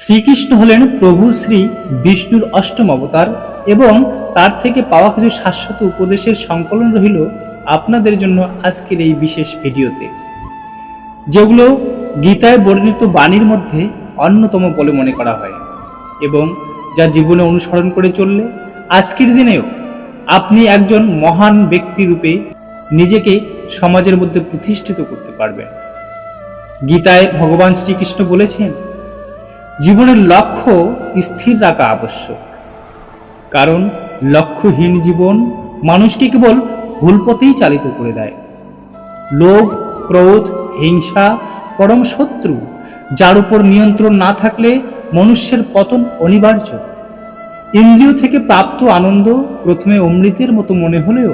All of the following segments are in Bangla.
শ্রীকৃষ্ণ হলেন প্রভু শ্রী বিষ্ণুর অষ্টম অবতার এবং তার থেকে পাওয়া কিছু শাশ্বত উপদেশের সংকলন রহিল আপনাদের জন্য আজকের এই বিশেষ ভিডিওতে, যেগুলো গীতায় বর্ণিত বাণীর মধ্যে অন্যতম বলে মনে করা হয় এবং যা জীবনে অনুসরণ করে চললে আজকের দিনেও আপনি একজন মহান ব্যক্তি রূপে নিজেকে সমাজের মধ্যে প্রতিষ্ঠিত করতে পারবেন। গীতায় ভগবান শ্রীকৃষ্ণ বলেছেন জীবনের লক্ষ্য স্থির রাখা আবশ্যক। কারণ লক্ষ্যহীন জীবন মানুষকে কেবল ভুল পথেই চালিত করে দেয়। লোভ, ক্রোধ, হিংসা, পরম শত্রু, যার উপর নিয়ন্ত্রণ না থাকলে মনুষ্যের পতন অনিবার্য। ইন্দ্রিয় থেকে প্রাপ্ত আনন্দ প্রথমে অমৃতের মতো মনে হলেও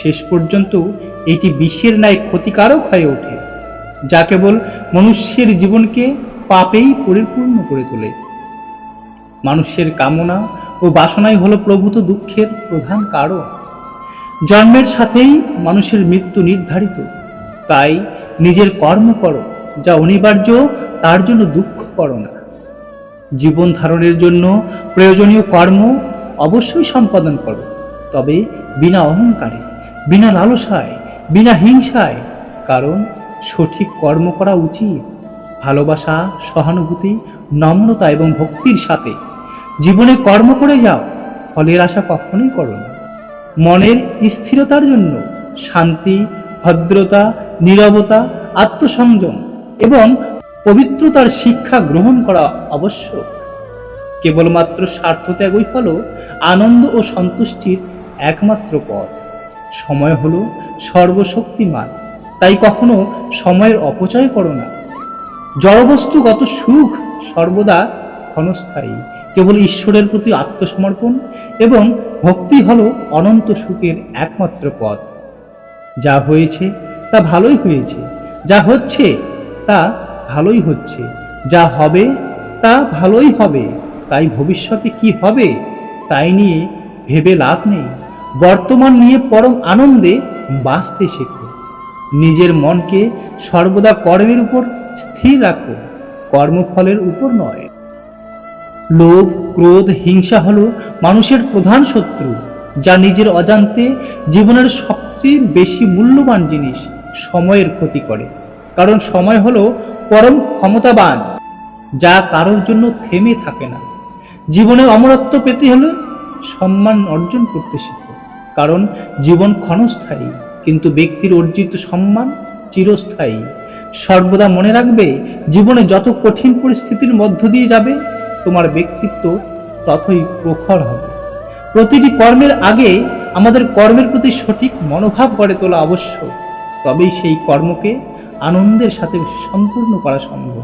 শেষ পর্যন্ত এটি বিশ্বের ন্যায় ক্ষতিকারক হয়ে ওঠে, যা কেবল মনুষ্যের জীবনকে পাপেই পরিপূর্ণ করে তোলে। মানুষের কামনা ও বাসনাই হলো প্রভূত দুঃখের প্রধান কারণ। জন্মের সাথেই মানুষের মৃত্যু নির্ধারিত। তাই নিজের কর্ম করো, যা অনিবার্য, তার জন্য দুঃখ করো না। জীবন ধারণের জন্য প্রয়োজনীয় কর্ম অবশ্যই সম্পাদন করো। তবে বিনা অহংকারে, বিনা লালসায়, বিনা হিংসায়, কারণ সঠিক কর্ম করা উচিত। ভালোবাসা, সহানুভূতি, নম্রতা এবং ভক্তির সাথে। জীবনে কর্ম করে যাও, ফলের আশা কখনোই করো না। মনের স্থিরতার জন্য শান্তি, ভদ্রতা, নীরবতা, আত্মসংযম এবং পবিত্রতার শিক্ষা গ্রহণ করা আবশ্যক। কেবলমাত্র স্বার্থ ত্যাগই হল আনন্দ ও সন্তুষ্টির একমাত্র পথ। সময় হলো সর্বশক্তিমান, তাই কখনো সময়ের অপচয় করো না। জড়বস্তুগত সুখ সর্বদা ক্ষণস্থায়ী। কেবল ঈশ্বরের প্রতি আত্মসমর্পণ এবং ভক্তি হলো অনন্ত সুখের একমাত্র পথ। যা হয়েছে, তা ভালোই হয়েছে। যা হচ্ছে, তা ভালোই হচ্ছে। যা হবে, তা ভালোই হবে। তাই ভবিষ্যতে কি হবে, তাই নিয়ে ভেবে লাভ নেই। বর্তমান নিয়ে পরম আনন্দে বাঁচতে শেখো। নিজের মনকে সর্বদা কর্মের উপর স্থির রাখো, কর্মফলের উপর নয়। লোভ, ক্রোধ, হিংসা হলো মানুষের প্রধান শত্রু, যা নিজের অজান্তে জীবনের সবচেয়ে বেশি মূল্যবান জিনিস সময়ের ক্ষতি করে। কারণ সময় হলো পরম ক্ষমতাবান, যা কারোর জন্য থেমে থাকে না। জীবনে অমরত্ব পেতে হলে সম্মান অর্জন করতে শিখো, কারণ জীবন ক্ষণস্থায়ী, কিন্তু ব্যক্তির অর্জিত সম্মান চিরস্থায়ী। সর্বদা মনে রাখবে, জীবনে যত কঠিন পরিস্থিতির মধ্য দিয়ে যাবে, তোমার ব্যক্তিত্ব ততই প্রখর হবে। প্রতিটি কর্মের আগে আমাদের কর্মের প্রতি সঠিক মনোভাব গড়ে তোলা আবশ্যক তবেই সেই কর্মকে আনন্দের সাথে সম্পূর্ণ করা সম্ভব।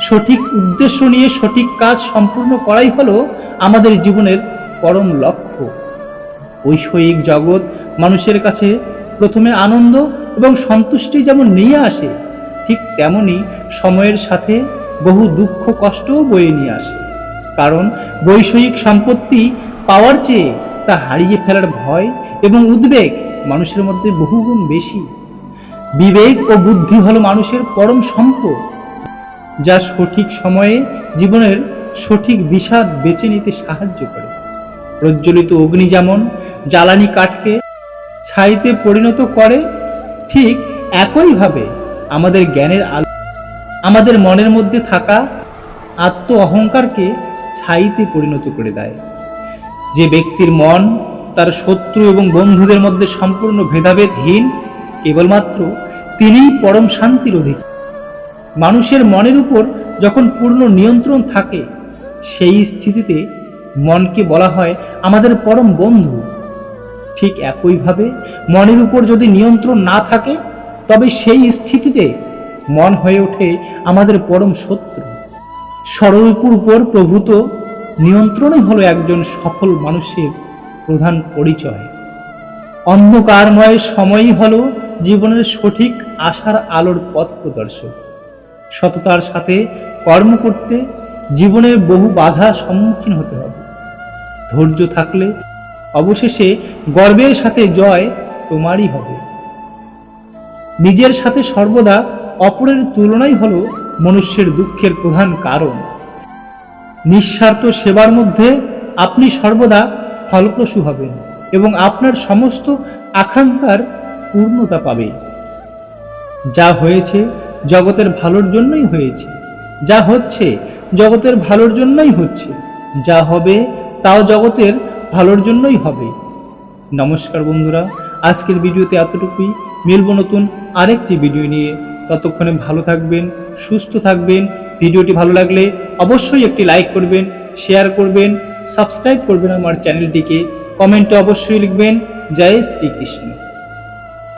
সঠিক উদ্দেশ্য নিয়ে সঠিক কাজ সম্পূর্ণ করাই হলো আমাদের জীবনের পরম লক্ষ্য। ঐশ্বরিক জগৎ মানুষের কাছে প্রথমে আনন্দ এবং সন্তুষ্টি যেমন নিয়ে আসে ঠিক তেমনি সময়ের সাথে বহু দুঃখ কষ্টও বয়ে নিয়ে আসে। কারণ বৈষয়িক সম্পত্তি পাওয়ার চেয়ে তা হারিয়ে ফেলার ভয় এবং উদ্বেগ মানুষের মধ্যে বহুগুণ বেশি। বিবেক ও বুদ্ধি হলো মানুষের পরম সম্পদ, যা সঠিক সময়ে জীবনের সঠিক দিশা বেছে নিতে সাহায্য করে। প্রজ্বলিত অগ্নি যেমন জ্বালানি কাঠকে ছাইতে পরিণত করে, ঠিক একইভাবে আমাদের জ্ঞানের আলো, আমাদের মনের মধ্যে থাকা আত্ম অহংকারকে ছাইতে পরিণত করে দেয়। যে ব্যক্তির মন তার শত্রু এবং বন্ধুদের মধ্যে সম্পূর্ণ ভেদাভেদহীন, কেবলমাত্র তিনিই পরম শান্তির অধিকারী। মানুষের মনের উপর যখন পূর্ণ নিয়ন্ত্রণ থাকে, সেই স্থিতিতে মনকে বলা হয় আমাদের পরম বন্ধু। ঠিক একইভাবে মনের উপর যদি নিয়ন্ত্রণ না থাকে তবে সেই স্থিতিতে মন হয়ে ওঠে আমাদের পরম শত্রু। ষড়রিপুর উপর প্রভূত নিয়ন্ত্রণই হলো একজন সফল মানুষের প্রধান পরিচয়। অন্ধকারময় সময়ই হলো জীবনের সঠিক আশার আলোর পথ প্রদর্শক। সততার সাথে কর্ম করতে জীবনের বহু বাধা সম্মুখীন হতে হবে। ধৈর্য থাকলে অবশেষে গর্বের সাথে জয় তোমারই হবে। নিজের সাথে সর্বদা অপরের তুলনাই হলো মনুষ্যের দুঃখের প্রধান কারণ। নিঃস্বার্থ সেবার মধ্যে আপনি সর্বদা ফলপ্রসূ হবেন এবং আপনার সমস্ত আকাঙ্ক্ষার পূর্ণতা পাবে। যা হয়েছে জগতের ভালোর জন্যই হয়েছে, যা হচ্ছে জগতের ভালোর জন্যই হচ্ছে, যা হবে তাও জগতের ভালোর জন্যই হবে। নমস্কার বন্ধুরা, আজকের ভিডিওতে এতটুকুই। মিলব নতুন আরেকটি ভিডিও নিয়ে। ততক্ষণে ভালো থাকবেন, সুস্থ থাকবেন। ভিডিওটি ভালো লাগলে অবশ্যই একটি লাইক করবেন, শেয়ার করবেন, সাবস্ক্রাইব করবেন আমার চ্যানেলটিকে। কমেন্টে অবশ্যই লিখবেন, জয় শ্রীকৃষ্ণ।